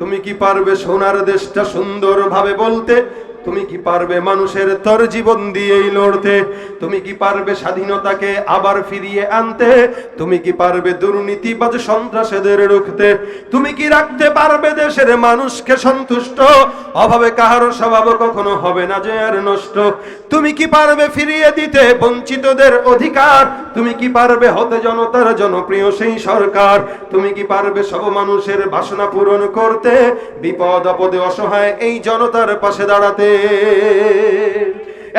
তুমি কি পারবে সোনার দেশটা সুন্দরভাবে বলতে? তুমি কি পারবে মানুষের তর জীবন দিয়েই লড়তে? তুমি কি পারবে স্বাধীনতাকে আবার ফিরিয়ে আনতে? তুমি কি পারবে দুর্নীতিবাজ সন্ত্রাসীদের রুখতে? তুমি কি রাখতে পারবে দেশের মানুষকে সন্তুষ্ট? অভাবে কাহারও স্বভাব কখনো হবে না যে আর নষ্ট। তুমি কি পারবে ফিরিয়ে দিতে বঞ্চিতদের অধিকার? তুমি কি পারবে হতে জনতার জনপ্রিয় সেই সরকার? তুমি কি পারবে সব মানুষের বাসনা পূরণ করতে? বিপদ আপদে অসহায় এই জনতার পাশে দাঁড়াতে?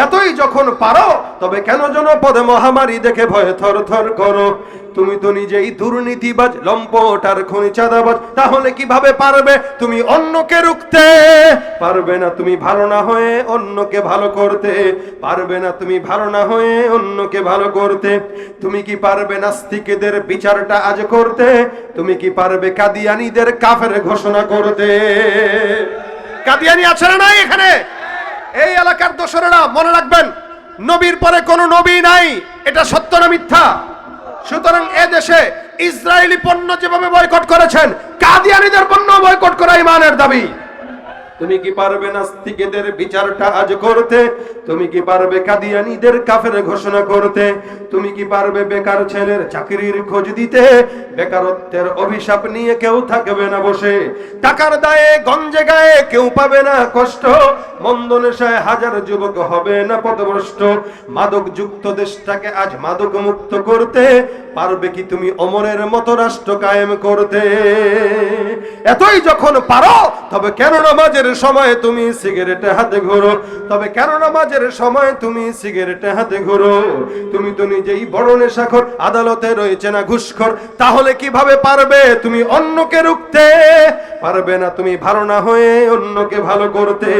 এতই যখন পারো, তবে কেন জনপদে মহামারী দেখে ভয়ে থর থর করো? তুমি তো নিজেই দুর্নীতিবাজ লম্পট আর খনি চাঁদাবাজ, তাহলে কীভাবে পারবে? তুমি অন্যকে রুখতে পারবে না, তুমি ভালো না হয়ে অন্যকে ভালো করতে পারবে না, তুমি ভালো না হয়ে অন্যকে ভালো করতে। তুমি কি পারবে নাস্তিকেদের বিচারটা আজ করতে? তুমি কি পারবে কাদিয়ানিদের কাফের ঘোষণা করতে? কাদিয়ানি আছে না নাই এখানে? এই এলাকার দোসরেরা মনে রাখবেন, নবীর পরে কোনো নবী নাই, এটা সত্য না মিথ্যা? সুতরাং এ দেশে ইসরায়েলি পণ্য যেভাবে বয়কট করেছেন, কাদিয়ানিদের পণ্য বয়কট করা ইমানের দাবি। তুমি কি পারবে নাস্তিকেদের বিচারটা আজ করতে? তুমি কি পারবে কাদিয়ানিদের কাফের ঘোষণা করতে? তুমি কি পারবে বেকার ছেলের চাকরির খোঁজ দিতে? বেকারত্বের অভিশাপ নিয়ে কেউ থাকবে না বসে। টাকার দায়ে গঞ্জে গায়ে কেউ পাবে না কষ্ট। মন্দ নেশায় হাজার যুবক হবে না পথভ্রষ্ট মাদক যুক্ত দেশটাকে আজ মাদক মুক্ত করতে। পারবে কি তুমি অমরের মতো রাষ্ট্র কায়েম করতে? এতই যখন পারো, তবে কেন নামাজের সময় তুমি সিগারেট হাতে ঘোরো? তবে কেন নামাজের সময় তুমি সিগারেট হাতে ঘোরো? তুমি তো নিজেই বড় নেশাখর, আদালতে রয়েছে না ঘুষখর। তাহলে কীভাবে পারবে তুমি অন্যকে রুখতে? পারবে না তুমি ভালো না হয়ে অন্যকে ভালো করতে।